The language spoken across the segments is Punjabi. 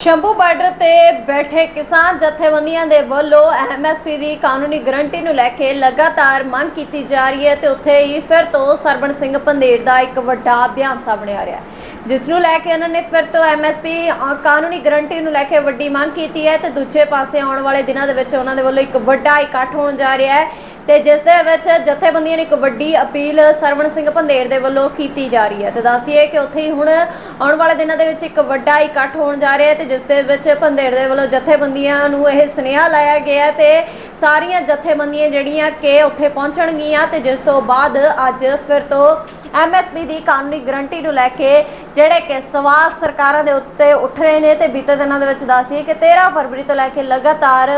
ਸ਼ੰਭੂ ਬਾਰਡਰ ਤੇ ਬੈਠੇ ਕਿਸਾਨ ਜਥੇਬੰਦੀਆਂ ਦੇ ਵੱਲੋਂ ਐਮਐਸਪੀ ਦੀ ਕਾਨੂੰਨੀ ਗਰੰਟੀ ਨੂੰ ਲੈ ਕੇ ਲਗਾਤਾਰ ਮੰਗ ਕੀਤੀ ਜਾ ਰਹੀ ਹੈ ਤੇ ਉੱਥੇ ਹੀ ਫਿਰ ਤੋਂ ਸਰਬਣ ਸਿੰਘ ਪੰਦੇੜ ਦਾ ਇੱਕ ਵੱਡਾ ਬਿਆਨ ਸਾਹਮਣੇ ਆ ਰਿਹਾ ਹੈ, ਜਿਸ ਨੂੰ ਲੈ ਕੇ ਉਹਨਾਂ ਨੇ ਫਿਰ ਤੋਂ ਐਮਐਸਪੀ ਕਾਨੂੰਨੀ ਗਰੰਟੀ ਨੂੰ ਲੈ ਕੇ ਵੱਡੀ ਮੰਗ ਕੀਤੀ ਹੈ ਤੇ ਦੂਜੇ ਪਾਸੇ ਆਉਣ ਵਾਲੇ ਦਿਨਾਂ ਦੇ ਵਿੱਚ ਉਹਨਾਂ ਦੇ ਵੱਲੋਂ ਇੱਕ ਵੱਡਾ ਇਕੱਠ ਹੋਣ ਜਾ ਰਿਹਾ ਹੈ। ਤੇ ਜਿਸ ਦੇ ਵਿੱਚ ਜਥੇਬੰਦੀਆਂ ਨੇ ਇੱਕ ਵੱਡੀ ਅਪੀਲ ਸਰਵਣ ਸਿੰਘ ਭੰਦੇੜ ਦੇ ਵੱਲੋਂ ਕੀਤੀ ਜਾ ਰਹੀ ਹੈ। ਤੇ ਦੱਸਦੀ ਹੈ ਕਿ ਉੱਥੇ ਹੀ ਹੁਣ ਆਉਣ ਵਾਲੇ ਦਿਨਾਂ ਦੇ ਵਿੱਚ ਇੱਕ ਵੱਡਾ ਇਕੱਠ ਹੋਣ ਜਾ ਰਿਹਾ ਹੈ ਤੇ ਜਿਸ ਦੇ ਵਿੱਚ ਭੰਦੇੜ ਦੇ ਵੱਲੋਂ ਜਥੇਬੰਦੀਆਂ ਨੂੰ ਇਹ ਸੁਨੇਹਾ ਲਾਇਆ ਗਿਆ ਹੈ ਤੇ ਸਾਰੀਆਂ ਜਥੇਬੰਦੀਆਂ ਜਿਹੜੀਆਂ ਕਿ ਉੱਥੇ ਪਹੁੰਚਣਗੀਆਂ ਤੇ ਜਿਸ ਤੋਂ ਬਾਅਦ ਅੱਜ ਫਿਰ ਤੋਂ ਐਮਐਸਪੀ ਦੀ ਕਾਨੂੰਨੀ ਗਰੰਟੀ ਨੂੰ ਲੈ ਕੇ ਜਿਹੜੇ ਕਿ ਸਵਾਲ ਸਰਕਾਰਾਂ ਦੇ ਉੱਤੇ ਉੱਠ ਰਹੇ ਨੇ ਤੇ ਬੀਤੇ ਦਿਨਾਂ ਦੇ ਵਿੱਚ ਦੱਸਦੀ ਕਿ 13 ਫਰਵਰੀ ਤੋਂ ਲੈ ਕੇ ਲਗਾਤਾਰ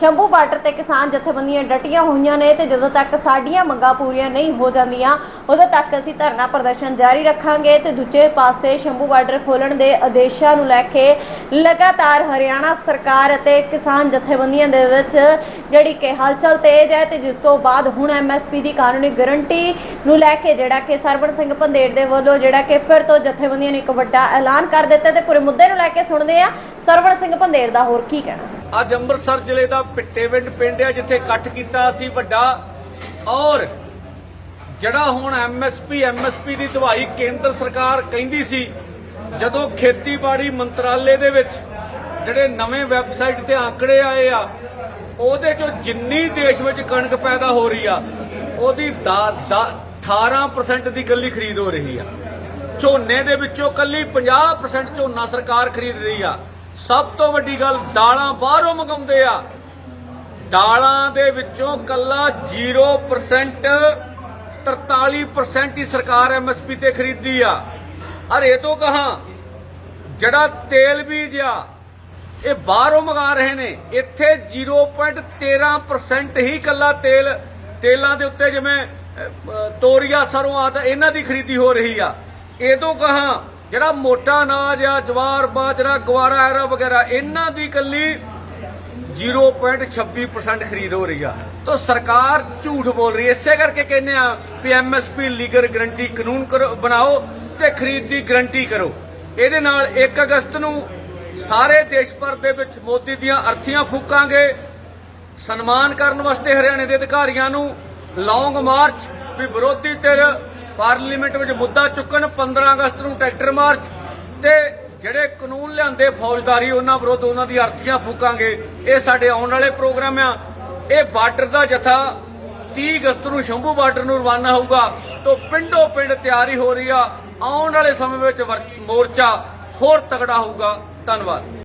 ਸ਼ੰਭੂ ਬਾਰਡਰ ਤੇ ਕਿਸਾਨ ਜਥੇਬੰਦੀਆਂ ਡਟੀਆਂ ਹੋਈਆਂ ਨੇ ਤੇ ਜਦੋਂ ਤੱਕ ਸਾਡੀਆਂ ਮੰਗਾਂ ਪੂਰੀਆਂ ਨਹੀਂ ਹੋ ਜਾਂਦੀਆਂ, ਉਦੋਂ ਤੱਕ ਅਸੀਂ ਧਰਨਾ ਪ੍ਰਦਰਸ਼ਨ ਜਾਰੀ ਰੱਖਾਂਗੇ ਤੇ ਦੂਜੇ ਪਾਸੇ ਸ਼ੰਭੂ ਬਾਰਡਰ ਖੋਲਣ ਦੇ ਆਦੇਸ਼ਾਂ ਨੂੰ ਲੈ ਕੇ ਲਗਾਤਾਰ ਹਰਿਆਣਾ ਸਰਕਾਰ ਅਤੇ ਕਿਸਾਨ ਜਥੇਬੰਦੀਆਂ ਦੇ ਵਿੱਚ ਜਿਹੜੀ ਕਿ ਹਲਚਲ ਤੇਜ਼ ਹੈ ਤੇ ਜਿਸ ਤੋਂ ਬਾਅਦ ਹੁਣ ਐਮਐਸਪੀ ਦੀ ਕਾਨੂੰਨੀ ਗਰੰਟੀ ਨੂੰ ਲੈ ਕੇ ਜਿਹੜਾ ਕਿ ਸਰਵਣ ਸਿੰਘ ਪੰਦੇੜ ਦੇ ਵੱਲੋਂ ਜਿਹੜਾ ਕਿ ਫਿਰ ਤੋਂ ਜਥੇਬੰਦੀਆਂ ਨੇ ਇੱਕ ਵੱਡਾ ਐਲਾਨ ਕਰ ਦਿੱਤਾ ਤੇ ਪੂਰੇ ਮੁੱਦੇ ਨੂੰ ਲੈ ਕੇ ਸੁਣਦੇ ਆ ਸਰਵਣ ਸਿੰਘ ਪੰਦੇੜ ਦਾ ਹੋਰ ਕੀ ਕਹਿਣਾ। ਅੱਜ ਅੰਮ੍ਰਿਤਸਰ ਜ਼ਿਲ੍ਹੇ ਦਾ ਪਿੱਟੇਵਿੰਡ ਪਿੰਡ ਹੈ ਜਿੱਥੇ ਇਕੱਠ ਕੀਤਾ ਸੀ ਵੱਡਾ ਔਰ ਜਿਹੜਾ ਹੁਣ ਐਮਐਸਪੀ ਐਮਐਸਪੀ ਦੀ ਦਵਾਈ ਕੇਂਦਰ ਸਰਕਾਰ ਕਹਿੰਦੀ ਸੀ, ਜਦੋਂ ਖੇਤੀਬਾੜੀ ਮੰਤਰਾਲੇ ਦੇ ਵਿੱਚ ਜਿਹੜੇ ਨਵੇਂ ਵੈਬਸਾਈਟ ਤੇ ਆંકੜੇ ਆਏ ਆ, ਉਹਦੇ ਚੋਂ ਜਿੰਨੀ ਦੇਸ਼ ਵਿੱਚ ਕਣਕ ਪੈਦਾ ਹੋ ਰਹੀ ਆ, ਉਹਦੀ ਦਾ- ਦਾ- 18% ਦੀ ਕੱਲੀ ਖਰੀਦ ਹੋ ਰਹੀ ਆ। ਝੋਨੇ ਦੇ ਵਿੱਚੋਂ ਕੱਲੀ 50% ਝੋਨਾ ਸਰਕਾਰ ਖਰੀਦ ਰਹੀ ਆ। ਸਭ ਤੋਂ ਵੱਡੀ ਗੱਲ ਦਾਲਾਂ ਬਾਹਰੋਂ ਮੰਗਾਉਂਦੇ ਆ। ਦਾਲਾਂ ਦੇ ਵਿੱਚੋਂ ਕੱਲਾ 0% 43% ਹੀ ਸਰਕਾਰ ਐਮਐਸਪੀ ਤੇ ਖਰੀਦੀ ਆ। ਅਰ ਇਹ ਤੋਂ ਕਹਾ? ਜਿਹੜਾ ਤੇਲ ਬੀਜ ਆ, ਇਹ ਬਾਹਰੋਂ ਮੰਗਾ ਰਹੇ ਨੇ। ਇੱਥੇ 0.13% ਹੀ ਕੱਲਾ ਤੇਲ, ਤੇਲਾਂ ਦੇ ਉੱਤੇ ਜਿਵੇਂ ਤੋਰੀਆ ਸਰੋਂ ਆਦ ਇਹਨਾਂ ਦੀ ਖਰੀਦੀ ਹੋ ਰਹੀ ਆ। ਇਹ ਤੋਂ ਕਹਾ ਜਿਹੜਾ ਮੋਟਾ ਅਨਾਜ ਆ, ਜਵਾਰ, ਬਾਜਰਾ, ਗਵਾਰਾ, ਐਰਾ ਵਗੈਰਾ, ਇਹਨਾਂ ਦੀ ਕੱਲੀ 0.26% ਖਰੀਦ ਹੋ ਰਹੀ ਆ। ਤਾਂ ਸਰਕਾਰ ਝੂਠ ਬੋਲ ਰਹੀ ਹੈ। ਇਸੇ ਕਰਕੇ ਕਹਿੰਦੇ ਆ ਵੀ ਐਮਐਸਪੀ ਲੀਗਲ ਗਰੰਟੀ ਕਾਨੂੰਨ ਕਰੋ, ਬਣਾਓ ਤੇ ਖਰੀਦ ਦੀ ਗਰੰਟੀ ਕਰੋ। ਇਹਦੇ ਨਾਲ 1 ਅਗਸਤ ਨੂੰ ਸਾਰੇ ਦੇਸ਼ ਭਰ ਦੇ ਵਿੱਚ ਮੋਦੀ ਦੀਆਂ ਅਰਥੀਆਂ ਫੂਕਾਂਗੇ। ਸਨਮਾਨ ਕਰਨ ਵਾਸਤੇ ਹਰਿਆਣੇ ਦੇ ਅਧਿਕਾਰੀਆਂ ਨੂੰ ਲੌਂਗ ਮਾਰਚ ਵੀ ਵਿਰੋਧੀ ਧਿਰ ਪਾਰਲੀਮੈਂਟ ਵਿੱਚ ਮੁੱਦਾ ਚੁੱਕਣ 15 ਅਗਸਤ ਨੂੰ ਟਰੈਕਟਰ ਮਾਰਚ ਤੇ ਜਿਹੜੇ ਕਾਨੂੰਨ ਲਿਆਂਦੇ ਫੌਜਦਾਰੀ, ਉਹਨਾਂ ਵਿਰੁੱਧ ਉਹਨਾਂ ਦੀ ਅਰਥੀਆਂ ਫੂਕਾਂਗੇ। ਇਹ ਸਾਡੇ ਆਉਣ ਵਾਲੇ ਪ੍ਰੋਗਰਾਮ ਆ। ਇਹ ਬਾਰਡਰ ਦਾ ਜਥਾ 30 ਅਗਸਤ ਨੂੰ ਸ਼ੰਭੂ ਬਾਰਡਰ ਨੂੰ ਰਵਾਨਾ ਹੋਊਗਾ। ਤੋਂ ਪਿੰਡੋ ਪਿੰਡ ਤਿਆਰੀ ਹੋ ਰਹੀ ਆ। ਆਉਣ ਵਾਲੇ ਸਮੇਂ ਵਿੱਚ ਮੋਰਚਾ ਹੋਰ ਤਗੜਾ ਹੋਊਗਾ। ਧੰਨਵਾਦ।